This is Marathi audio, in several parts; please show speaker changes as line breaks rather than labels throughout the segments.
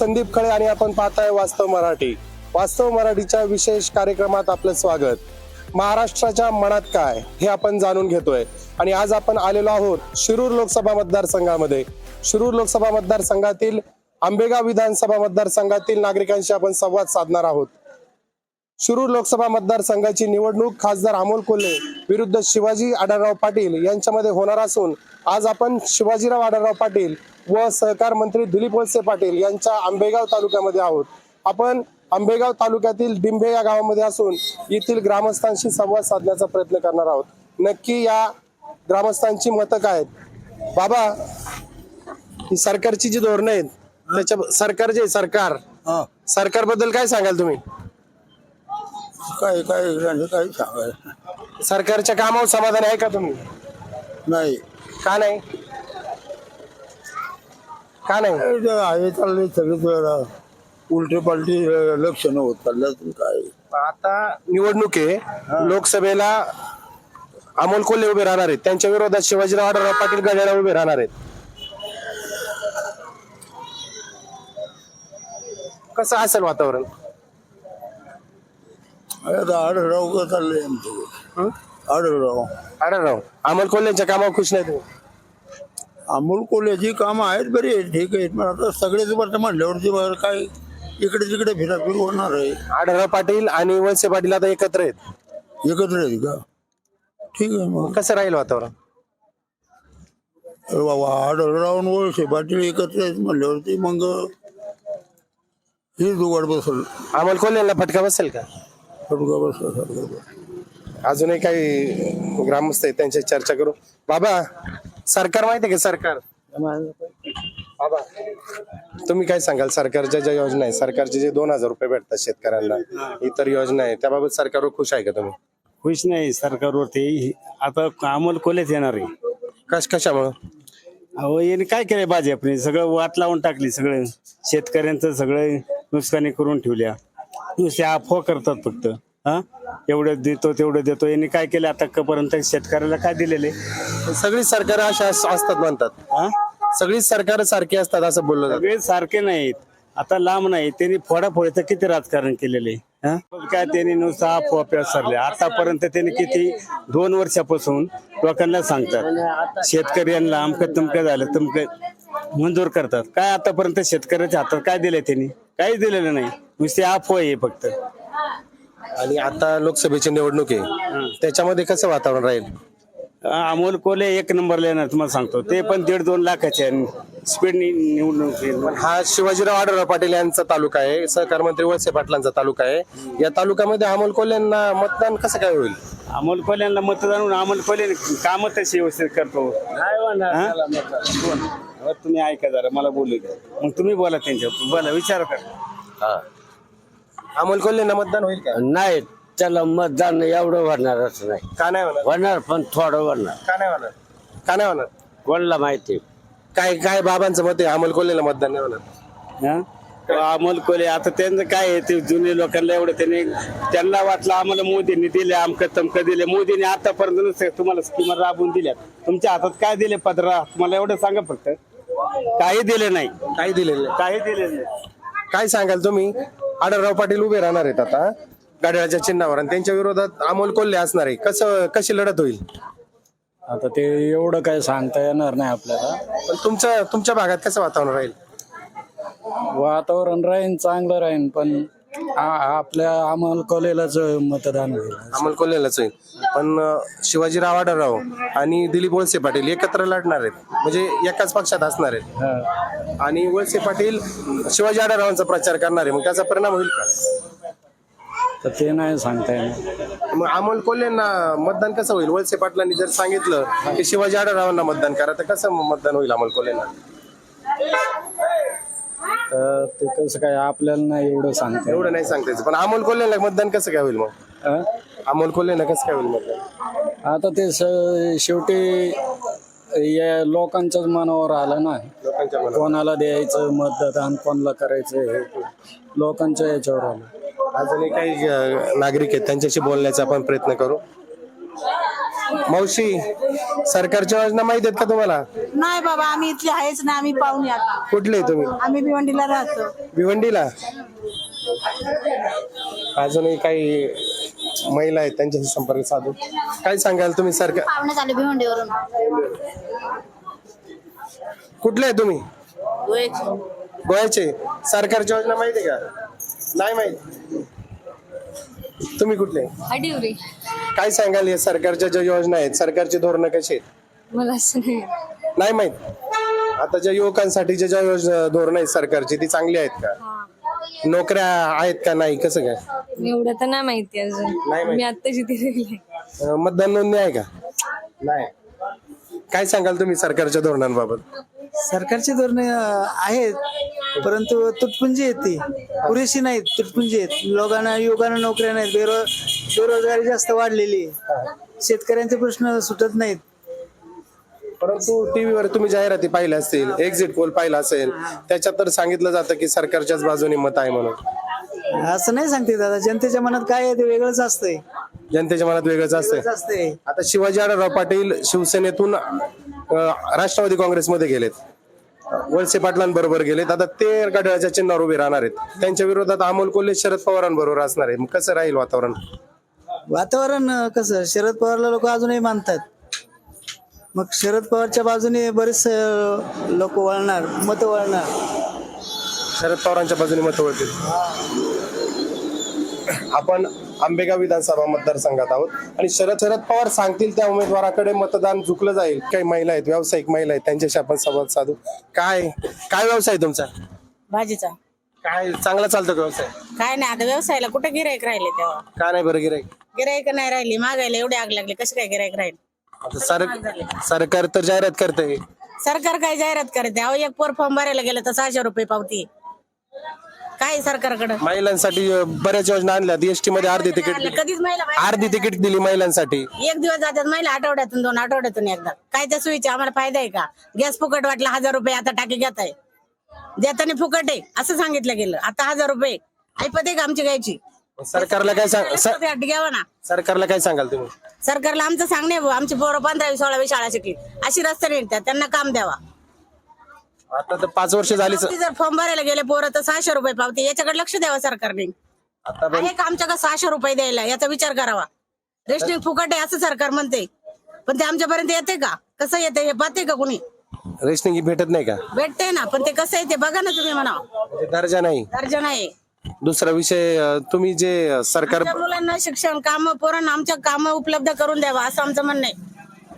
संदीप खळे आणि आपण पाहताय वास्तव मराठी. वास्तव मराठीच्या विशेष कार्यक्रमात आपलं स्वागत. महाराष्ट्राच्या मनात काय हे आपण जाणून घेतोय. आणि आज आपण आलेलो आहोत शिरूर लोकसभा मतदारसंघामध्ये. शिरूर लोकसभा मतदारसंघातील आंबेगाव विधानसभा मतदारसंघातील नागरिकांशी आपण संवाद साधणार आहोत. शिरूर लोकसभा मतदारसंघाची निवडणूक खासदार अमोल कोल्हे विरुद्ध शिवाजी आढळराव पाटील यांच्यामध्ये होणार असून आज आपण शिवाजीराव आढळराव पाटील व सहकार मंत्री दिलीप वळसे पाटील यांच्या आंबेगाव तालुक्यामध्ये आहोत. आपण आंबेगाव तालुक्यातील डिंबे या गावामध्ये असून येथील ग्रामस्थांशी संवाद साधण्याचा प्रयत्न करणार आहोत. नक्की या ग्रामस्थांची मतं काय आहेत? बाबा ही सरकारची जी धोरणं आहेत त्याच्या सरकार जे सरकार. सरकारबद्दल काय सांगाल तुम्ही?
काय काय काय सांगाय
सरकारच्या कामावर समाधान आहे का तुम्ही?
नाही.
का नाही? का नाही?
चाललंय सगळे उलटे पालटी लक्षण होत चाललं काय.
आता निवडणूक आहे. लोकसभेला अमोल कोल्हे उभे राहणार आहेत. त्यांच्या विरोधात शिवाजीराव आढळराव पाटील गडाला उभे राहणार आहेत. कसं असेल वातावरण?
आता आढळराव चाललंय आमचं. आढळराव.
आढळराव. अमोल कोल्हेच्या कामावर खुश नाही तुम्ही?
अमोल कोल्याची कामं आहेत बरी आहेत ठीक आहेत. पण आता सगळेच बरं म्हणल्यावरती बरं काय इकडे तिकडे फिराफिर होणार आहे.
आढळराव पाटील आणि वळसे पाटील आता एकत्र आहेत.
एकत्र आहेत का? ठीक आहे मग.
कसं राहील वातावरण?
अरे बाबा आढळराव वळसे पाटील एकत्र आहेत म्हणल्यावरती मग ही जुगाड बसल.
अमोल कोल्हेला फटका बसेल का?
फटका बसल सारखं.
अजूनही काही ग्रामस्थ आहेत त्यांची चर्चा करू. बाबा सरकार माहिती आहे का? सरकार. तुम्ही काय सांगाल? सरकारच्या ज्या योजना आहेत सरकारचे जे दोन हजार रुपये भेटतात शेतकऱ्यांना इतर योजना आहे त्याबाबत सरकारवर खुश आहे का तुम्ही?
खुश नाही सरकारवरती. आता अमोल कोलेच येणार आहे.
कश कशामुळं?
अहो याने काय केलंय भाजपने? सगळं वाट लावून टाकली सगळं. शेतकऱ्यांचं सगळं नुकसानी करून ठेवल्या. नुसते अफवा करतात फक्त. हा? एवढं देतो तेवढं देतो. यांनी काय केलं आतापर्यंत शेतकऱ्याला काय दिलेले?
सगळी सरकार अशा अस- असतात म्हणतात.
हा?
सगळी सरकार सारखी असतात असं बोललं जातं.
सगळे सारखे नाहीत. आता लांब नाही त्यांनी फोडाफोडीचं किती राजकारण केलेले? हा? काय त्यांनी नुसतं अफवा पसरले. आतापर्यंत त्यांनी किती? दोन वर्षापासून लोकांना सांगतात. शेतकऱ्यांना अमकं तुमकं झालं तुमकं मंजूर करतात. काय आतापर्यंत शेतकऱ्याच्या हातात काय दिलंय त्यांनी? काहीच दिलेलं नाही. नुसती अफवा आहे फक्त.
आणि आता लोकसभेची निवडणूक आहे. त्याच्यामध्ये कसं वातावरण राहील?
अमोल कोले एक नंबरला येणार तुम्हाला सांगतो. ते पण दीड दोन लाखाचे स्पीड निवडणूक येईल.
हा शिवाजीराव आढळराव पाटील यांचा तालुका आहे सहकार मंत्री वळसे पाटलांचा तालुका आहे. या तालुक्यामध्ये अमोल कोल्हेंना मतदान कसं काय होईल?
अमोल कोल्यांना मतदान होऊन अमोल कोल्हे काम तशी व्यवस्थित करतो. हा? तुम्ही ऐका जरा मला बोलू द्या. मग तुम्ही बोला त्यांच्या बोला विचार करा.
अमोल कोल्हेंना मतदान होईल का?
नाही त्याला मतदान एवढं भरणारच नाही.
का नाही होणार?
होणार पण थोडं भरणार
का नाही होणार? का नाही होणार?
कोणाला माहिती?
काय काय बाबांचं मत आहे? अमोल कोल्हेला मतदान नाही होणार.
हा? अमोल कोल्हे आता त्यांचं काय आहे? ते जुने लोकांना एवढं त्यांनी त्यांना वाटलं आम्हाला मोदींनी दिले आमकं तमकं दिले. मोदींनी आतापर्यंत नुसतं तुम्हाला स्कीम राबवून दिल्या तुमच्या हातात काय दिले पदरा तुम्हाला एवढं सांगा फक्त. काही दिले नाही.
काही दिलेलं नाही.
काही दिले नाही.
काय सांगाल तुम्ही? आढळराव पाटील उभे राहणार आहेत आता गाड्याच्या चिन्हावर. आणि त्यांच्या विरोधात अमोल कोल्हे असणार आहे. कसं कशी लढत होईल?
आता ते एवढं काय सांगता येणार नाही आपल्याला.
पण तुमच्या तुमच्या भागात कसं वातावरण राहील?
वातावरण राहीन चांगलं राहीन पण आ- आपल्या अमोल कोलेलाच मतदान होईल.
अमोल कोल्हेलाच होईल. पण शिवाजीराव आढळराव आणि दिलीप वळसे पाटील एकत्र लढणार आहेत. म्हणजे एकाच पक्षात असणार आहेत. आणि वळसे पाटील शिवाजी आढळरावांचा प्रचार करणार आहे. मग त्याचा परिणाम होईल का?
तर ते नाही सांगता येणार.
मग अमोल कोल्हेंना मतदान कसं होईल? वळसे पाटलांनी जर सांगितलं की शिवाजी आढळरावांना मतदान करा तर कसं मतदान होईल अमोल कोल्हेंना
तर ते कसं काय आपल्याला नाही एवढं सांगता
एवढं नाही सांगतायचं पण अमोल कोल्हेला मतदान कसं काय होईल मग. अमोल कोल्हेला कसं काय होईल मतदान?
आता ते स- शेवटी या लोकांच्याच मनावर आलं ना.
लोकांच्या मनात
कोणाला द्यायचं मतदान कोणाला करायचं हे. लोकांच्या याच्यावर आलं.
अजूनही काही अं, नागरिक आहेत त्यांच्याशी बोलण्याचा आपण प्रयत्न करू. मावशी सरकारच्या योजना माहीत आहेत का तुम्हाला?
नाही बाबा आम्ही इथले आहेच ना आम्ही पाहुणे आहोत.
कुठले तुम्ही?
आम्ही भिवंडीला राहतो.
भिवंडीला? अजूनही काही महिला आहेत त्यांच्याशी संपर्क साधू काय सांगाल तुम्ही सरकार?
पाहुणे झाले भिवंडीवरून.
कुठले आहे तुम्ही? गोव्याचे. सरकारची योजना माहिती आहे का? नाही माहीत. तुम्ही कुठले? काय सांगाल या सरकारच्या ज्या योजना आहेत? सरकारची धोरणं कशी आहेत?
मला असं नाही
नाही माहीत. आता ज्या युवकांसाठी ज्या ज्या योजना धोरणं आहेत सरकारची ती चांगली आहेत का? नोकऱ्या आहेत का नाही? कसं काय?
एवढं तर नाही माहिती
नाही
अजून
माहिती.
मी आत्ताची ती
अं, मतदान नोंदणी आहे का? नाही. काय सांगाल तुम्ही सरकारच्या धोरणांबाबत?
सरकारची धोरणे आहेत. परंतु तुटपुंजी आहेत ती. पुरेशी नाहीत तुटपुंजी आहेत. लोकांना युवकांना नोकऱ्या नाहीत. बेरो बेरोजगारी जास्त वाढलेली आहे. शेतकऱ्यांचे प्रश्न सुटत नाहीत.
परंतु टीव्हीवर तुम्ही जाहिराती पाहिल्या असतील एक्झिट पोल पाहिला असेल त्याच्यात तर सांगितलं जातं की सरकारच्याच बाजूने मत आहे म्हणून.
असं नाही सांगते दादा जनतेच्या मनात काय आहे ते वेगळंच असतंय.
जनतेच्या मनात वेगळंच असतंय.
वेगळंच असतंय.
आता शिवाजी आढळराव पाटील शिवसेनेतून अं, राष्ट्रवादी काँग्रेसमध्ये गेलेत. वळसे पाटलांबरोबर गेलेत. आता ते गडाच्या चिन्हावर उभे राहणार आहेत. त्यांच्या विरोधात अमोल कोल्हे शरद पवारांबरोबर असणार आहे मग कसं राहील वातावरण?
वातावरण अं, कसं? शरद पवारला लोक अजूनही मानतात. मग शरद पवारच्या बाजूने बरेच लोक वळणार मत वळणार.
शरद पवारांच्या बाजूने मत वळतील. आपण आंबेगाव विधानसभा मतदारसंघात आहोत आणि शरद शरद पवार सांगतील त्या उमेदवाराकडे मतदान झुकलं जाईल. काही महिला आहेत व्यावसायिक महिला आहेत त्यांच्याशी आपण संवाद साधू. काय काय व्यवसाय आहे तुमचा?
भाजीचा.
काय चांगला चालतो का व्यवसाय?
काय नाही आता व्यवसायाला कुठे गिरायक राहिले तेव्हा?
का नाही बरं गिराईक
गिरायक नाही राहिली मागायला एवढी आग लागली कशी काय गिरायक राहील?
आता सर सरकार तर जाहिरात करते
सरकार काय जाहिरात करते अहो एक पोर फॉर्म भरायला गेलं तर सहाशे रुपये पावती. काय सरकारकडं?
महिलांसाठी बऱ्याच योजना आणल्या एसटी मध्ये अर्धी तिकीट.
कधीच महिला
अर्धी तिकीट दिली महिलांसाठी.
एक दिवस जातात महिला आठवड्यातून दोन आठवड्यातून एकदा. काय त्या सोयीचा आम्हाला फायदा आहे का? गॅस फुकट वाटला हजार रुपये आता टाकी घेत आहे देताना फुकट आहे असं सांगितलं गेलं. आता हजार रुपये. ऐपत आहे का आमची गायची?
सरकारला काय सांग स-
घ्यावा ना.
सरकारला काय सांगाल तुम्ही?
सरकारला आमचं सांगणे आमची पोरं पंधरावी सोळावी शाळा शिकली. अशी रस्ते निघतात. त्यांना काम द्यावा.
आता तर पाच वर्ष झाली स-
ती जर फॉर्म भरायला गेले पोरं तर सहाशे रुपये पावते. याच्याकडे लक्ष द्यावं सरकारने.
आता पण
आहे का आमच्याकडे सहाशे रुपये द्यायला? याचा विचार करावा. रेशनिंग फुकट आहे असं सरकार म्हणते. पण ते आमच्यापर्यंत येते का? कसं येते हे पाहते का कुणी?
रेशनिंग ही भेटत नाही का?
भेटते ना पण ते कसं आहे ते बघा ना तुम्ही म्हणा
म्हणजे दर्जा नाही.
दर्जा नाही.
दुसरा विषय अं, तुम्ही जे सरकार
आमच्या मुलांना शिक्षण काम पोरांना आमच्या काम उपलब्ध करून द्यावा असं आमचं म्हणणं आहे.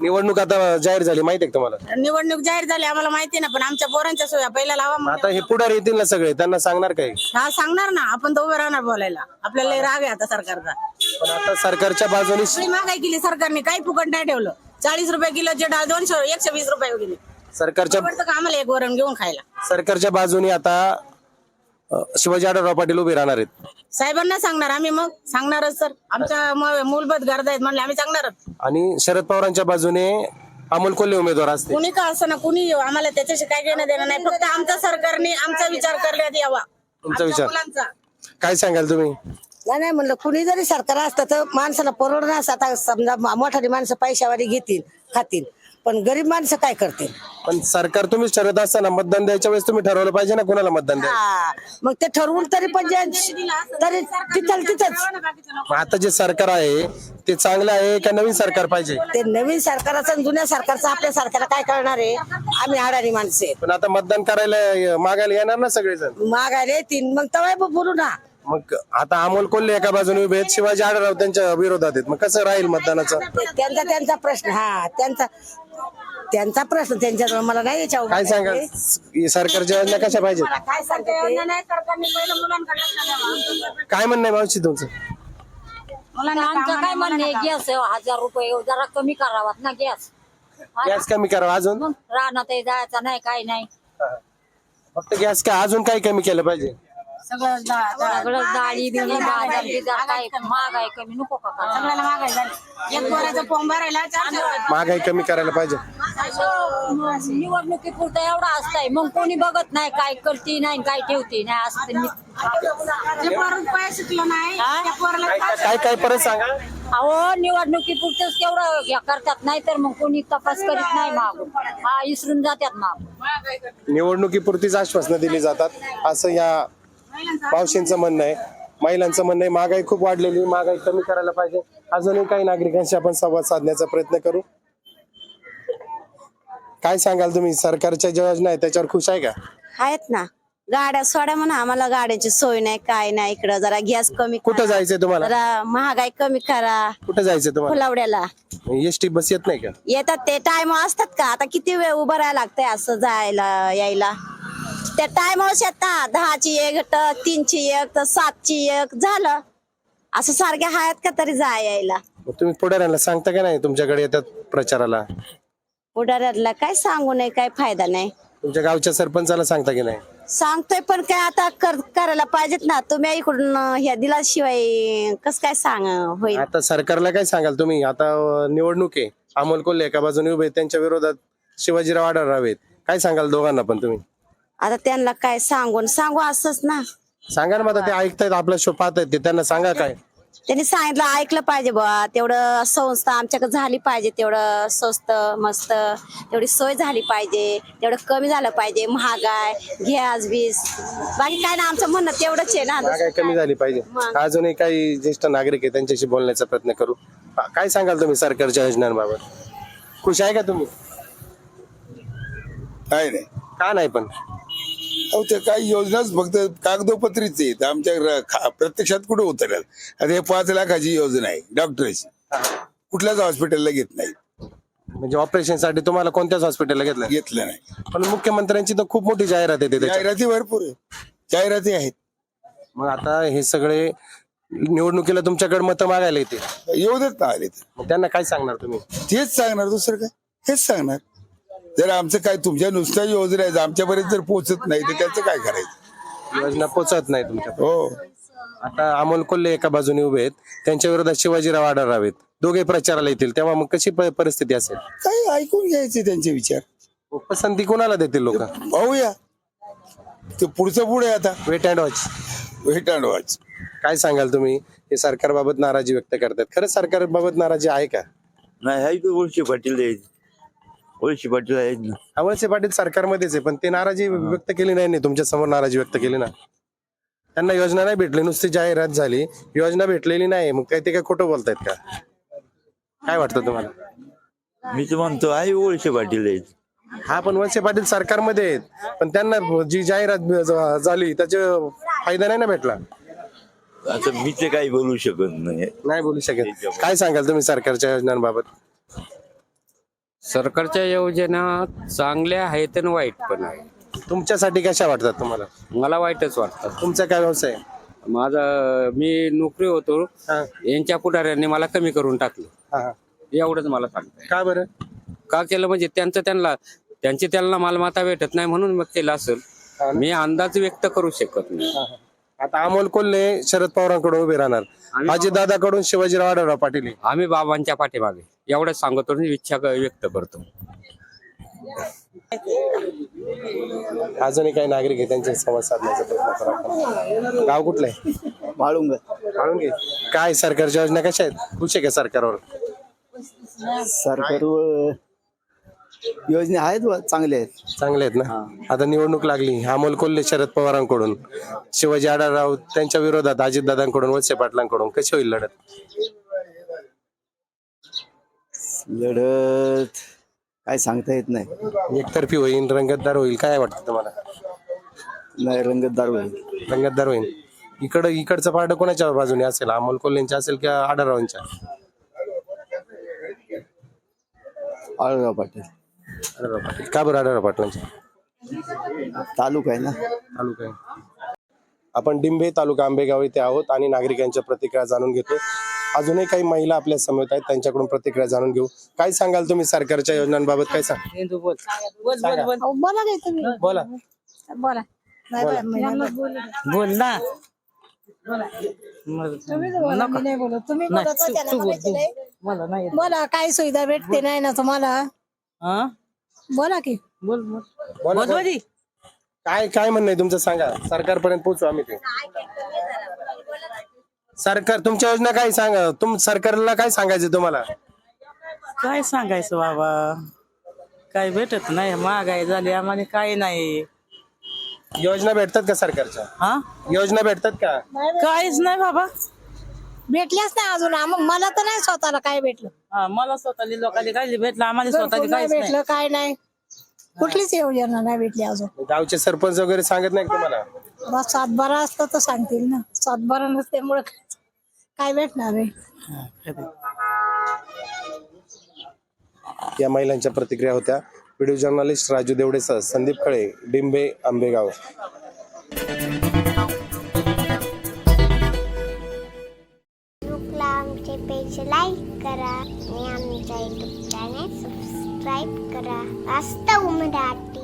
निवडणूक आता जाहीर झाली माहिती आहे का तुम्हाला?
निवडणूक जाहीर झाली आम्हाला माहिती ना पण आमच्या पोरांच्या सोया पहिला लावा.
आता हे पुढार येतील ना सगळे त्यांना सांगणार काय?
हा सांगणार ना आपण तर उभे राहणार बोलायला. आपल्याला लय राग आहे आता सरकारचा.
पण आता सरकारच्या बाजूने
सगळी महागाई केली सरकारने काही फुकट नाही ठेवलं. चाळीस रुपये किलोचे डाळ दोनशे एकशे वीस रुपये गेली.
सरकारच्या
आवडतं का आम्हाला एक वरण घेऊन खायला?
सरकारच्या बाजूने आता शिवाजी आढळराव पाटील उभे राहणार आहेत.
साहेबांना सांगणार आम्ही मग. सांगणारच सर. आमच्या म- मूलभूत गरजा आहेत म्हणले आम्ही सांगणारच.
आणि शरद पवारांच्या बाजूने अमोल कोल्हे उमेदवार असते
कुणी का असं ना कुणी येऊ? आम्हाला त्याच्याशी काय घेणं देणं नाही. फक्त आमच्या सरकारने आमचा विचार करण्यात यावा.
तुमचा विचार.
मुलांचा.
काय सांगाल तुम्ही?
नाही नाही म्हणलं कुणी जरी सरकार असतं तर माणसाला परवडणार आता समजा मोठाली माणसं पैशावारी घेतील खातील. पण गरीब माणसं काय करतील?
पण सरकार तुम्हीच ठरवत असताना मतदान द्यायच्या वेळेस तुम्ही ठरवलं पाहिजे ना कोणाला मतदान द्या
हा, मग ते ठरवून तरी पण जे- तरी तिथं तिथंच.
मग आता जे सरकार आहे ते चांगलं आहे का नवीन सरकार पाहिजे?
ते नवीन सरकाराचं आणि जुन्या सरकारचं आपल्या सरकारला काय कळणार आहे? आम्ही अडाणी माणसे
पण आता मतदान करायला अं, मागायला येणार ना सगळेजण?
मागायला येतील. मग तवाय बोलू ना.
मग आता अमोल कोल्हे एका बाजूने उभे आहेत शिवाजी आढळराव त्यांच्या विरोधात आहेत. मग कसं राहील मतदानाचं?
ते- त्यांचा त्यांचा प्रश्न हा त्यांचा त्यांचा प्रश्न त्यांच्या मला नाही याच्यावर
काय सांगाल? ही सरकारच्या योजना कशा पाहिजेत?
काय सांगते ते?
सरकारने पहिलं मुलांकडे लक्ष द्यावं.
काय म्हणणं आहे मावशी तुमचं?
आमचं काय म्हणणं गॅस हजार रुपये जरा कमी करावात ना गॅस.
गॅस कमी करा अजून?
रानात जायचं नाही काही नाही.
फक्त गॅस काय अजून काय कमी केलं पाहिजे?
सगळं
डाळी बिळी बाजार बिजार काय महाग आहे कमी नको का?
सगळ्याला महागाई झाली एक फॉर्म भरायला
महागाई कमी करायला पाहिजे.
निवडणुकी पुरतं एवढा असतंय. मग कोणी बघत नाही काय करते नाही काय ठेवते नाही असं
जे पोरं पाय शिकलं नाही त्या पोराला
काय काय- परत सांगा?
अहो निवडणुकीपुरतेच तेवढं हे करतात नाही तर मग कोणी तपास करीत नाही मागून हा इसरून जातात मागून
निवडणुकीपुरतीच आश्वासनं दिली जातात. असं या मावशींचं म्हणणं आहे. महिलांचं म्हणणं आहे महागाई खूप वाढलेली महागाई कमी करायला पाहिजे. अजूनही काही नागरिकांशी आपण संवाद साधण्याचा प्रयत्न करू. काय सांगाल तुम्ही? सरकारच्या ज्या योजना आहेत त्याच्यावर खुश आहे का?
आहेत ना. गाड्या सोड्या म्हणा आम्हाला गाड्याची सोय नाही काय नाही इकडं जरा गॅस कमी
कुठं. जायचंय तुम्हाला?
जरा महागाई कमी करा.
कुठं जायचंय तुम्हाला?
फुलावड्याला.
एस टी बस येत नाही का?
येतात ते. टाइम असतात का? आता किती वेळ उभं राहायला लागतंय असं जायला यायला? त्या टायमावर येतात दहाची एक तीनची एक तर सातची एक झालं. असं सारख्या हायत का तरी जाय यायला.
मग तुम्ही पुढाऱ्यांना सांगता का नाही तुमच्याकडे येतात प्रचाराला?
पुढाऱ्याला काय सांगू नये काय फायदा नाही.
तुमच्या गावच्या सरपंचाला सांगता की नाही?
सांगतोय पण काय आता कर करायला पाहिजेत ना. तुम्ही इकडून ह्या दिल्याशिवाय कस काय सांग होईल?
आता सरकारला काय सांगाल तुम्ही? आता अं, निवडणूक आहे. अमोल कोल्हे एका बाजूने उभे आहेत, त्यांच्या विरोधात शिवाजीराव आढळराव आहेत. काय सांगाल दोघांना पण तुम्ही?
आता त्यांना काय सांगून सांगू असंच ना.
सांगा ना मग आता ते ऐकतायत आपला शो पाहतायत ते त्यांना सांगा काय.
त्यांनी सांगितलं ऐकलं पाहिजे बा तेवढं संस्था आमच्याकडे झाली पाहिजे तेवढं स्वस्त मस्त तेवढी सोय झाली पाहिजे तेवढं कमी झालं पाहिजे महागाय गॅस बीस. बाकी काय ना आमचं म्हणणं तेवढंच आहे ना.
काय कमी झाली पाहिजे.
मग.
अजूनही काही ज्येष्ठ नागरिक आहे त्यांच्याशी बोलण्याचा प्रयत्न करू. हा, काय सांगाल तुम्ही सरकारच्या योजनांबाबत? खुश आहे का तुम्ही?
काय नाही.
का नाही पण?
अहो ते काही योजनाच फक्त कागदोपत्रीच आहेत. आमच्या र- खा- प्रत्यक्षात कुठे उतरेल? आता हे पाच लाखाची योजना आहे डॉक्टरची. कुठल्याच हॉस्पिटलला घेत नाही.
म्हणजे ऑपरेशनसाठी तुम्हाला कोणत्याच हॉस्पिटलला घेतलं?
घेतलं नाही.
पण मुख्यमंत्र्यांची तर खूप मोठी जाहिरात येते त्याच्यात.
जाहिराती भरपूर आहे जाहिराती आहेत.
मग आता हे सगळे निवडणुकीला तुमच्याकडे मतं मागायला येते
येऊ देत ना आले तर.
मग त्यांना काय सांगणार तुम्ही?
तेच सांगणार दुसरं काय? हेच सांगणार. जर आमचं काय तुमच्या नुसत्या योजना आहेत आमच्यापर्यंत जर पोहोचत नाही तर त्याचं काय करायचं?
योजना पोचत नाही तुमच्या
हो.
आता अमोल कोल्हे एका बाजूने उभे आहेत. त्यांच्या विरोधात शिवाजीराव आढळराव आहेत. दोघे प्रचाराला येतील. तेव्हा मग कशी प- परिस्थिती असेल?
काही ऐकून घ्यायचे त्यांचे विचार.
पसंती कोणाला देतील लोक?
पाहूया. ते पुढचं पुढे आता.
Wait and watch
wait and watch
काय सांगाल तुम्ही? हे सरकारबाबत नाराजी व्यक्त करतात. खरंच सरकारबाबत नाराजी आहे का?
नाही की ओळशी पाटील आहेत ओळशी पाटील आहेत ना
पाटील सरकारमध्येच आहे पण ते नाराजी व्यक्त केली नाही ना तुमच्यासमोर नाराजी व्यक्त केली ना. त्यांना योजना नाही भेटली नुसती जाहिरात झाली. योजना भेटलेली नाही मग काय ते काय खोटं बोलतायत का? काय वाटतं तुम्हाला?
मी तर म्हणतो आहे ओळशी पाटील आहेत
हा पण वळसे पाटील सरकारमध्ये आहेत. पण त्यांना जी जाहिरात ज- झाली त्याचा फायदा नाही ना भेटला.
आता मी ते काही बोलू शकत नाही.
नाही बोलू शकत. काय सांगाल तुम्ही सरकारच्या योजनांबाबत?
सरकारच्या योजना चांगल्या आहेत आणि वाईट पण आहे
तुमच्यासाठी कशा वाटतात तुम्हाला?
मला वाईटच वाटतात.
तुमचा काय व्यवसाय? आहे?
माझा मी नोकरी होतो.
हा,
यांच्या पुढाऱ्यांनी मला कमी करून टाकलं.
हा, हा.
एवढंच मला सांगताय.
का बरं?
का केलं? म्हणजे त्यांचं त्यांना त्यांची त्यांना मालमत्ता भेटत नाही म्हणून मग केलं असेल. मी अंदाज व्यक्त करू शकत नाही.
आता अमोल कोल्हे शरद पवारांकडून उभे राहणार. अजितदादाकडून शिवाजीराव आढळराव पाटील. आहे.
आम्ही बाबांच्या पाठीमागे. एवढंच सांगतो आणि इच्छा व्यक्त करतो.
अजूनही काही नागरिक आहे त्यांचे संवाद साधण्याचा प्रयत्न करू. आपण. गाव कुठलं आहे?
वाळुंग
काढून घे काय सरकारच्या योजना कशा आहेत? खुश आहे का सरकारवर?
सरकार योजना आहेत बुवा, चांगल्या आहेत.
चांगले आहेत ना? आता निवडणूक लागली. अमोल कोल्हे शरद पवारांकडून. शिवाजी आढळराव त्यांच्या विरोधात अजितदादांकडून वत्से पाटलांकडून कशी होईल लढत?
लढत काय सांगता येत नाही.
एकतर्फी होईल रंगतदार होईल काय वाटतं तुम्हाला?
नाही रंगतदार होईल.
रंगतदार होईल. इकडं इकडचं पार्ट कोणाच्या बाजूने असेल? अमोल कोल्हेंच्या असेल किंवा आढळरावांच्या
आळगाव पाटील.
आढळराव पाटील का बरं आढळराव पाटलांच्या
तालुका आहे ना.
तालुका आहे. आपण डिंबे तालुका आंबेगाव इथे आहोत आणि नागरिकांच्या प्रतिक्रिया जाणून घेतो अजूनही काही महिला आपल्यासमोर आहेत त्यांच्याकडून प्रतिक्रिया जाणून घेऊ. काय सांगाल तुम्ही सरकारच्या योजनांबाबत? काय सांग
बोला. नाही तुम्ही.
बोला.
बोला.
बोल. ना.
बोला. काय सुविधा भेटते नाही ना तुम्हाला? बोला की.
बोला, बोला. काय काय म्हणणं आहे तुमचं सांगा. सरकारपर्यंत पोहोचू आम्ही ते. सरकार तुमच्या योजना काय सांगा? तुम सरकारला काय सांगायचं तुम्हाला?
काय सांगायचं बाबा? काय भेटत नाही. महागाई झाली आम्हाला काय नाही.
योजना भेटतात का सरकारच्या?
हा?
योजना भेटतात का?
काहीच नाही बाबा.
भेटल्याच नाही अजून. आम- मला तर नाही स्वतःला काय भेटलं.
हा मला स्वतःली लोकांनी काय भेटलं आम्हाला स्वतःली काहीच नाही.
भेटलं काय नाही. कुठलीच योजना नाही भेटली अजून.
गावचे सरपंच वगैरे सांगत नाही का तुम्हाला
बस सातबारा असतं तर सांगतील ना. सातबारा नसल्यामुळे काय भेटणार आहे?
या महिलांच्या प्रतिक्रिया होत्या. व्हिडिओ जर्नलिस्ट राजू देवडेसह संदीप खळे डिंबे आंबेगाव.
करा आणि आमच्या युट्यूब चॅनेल सबस्क्राईब करा. वास्तव मराठी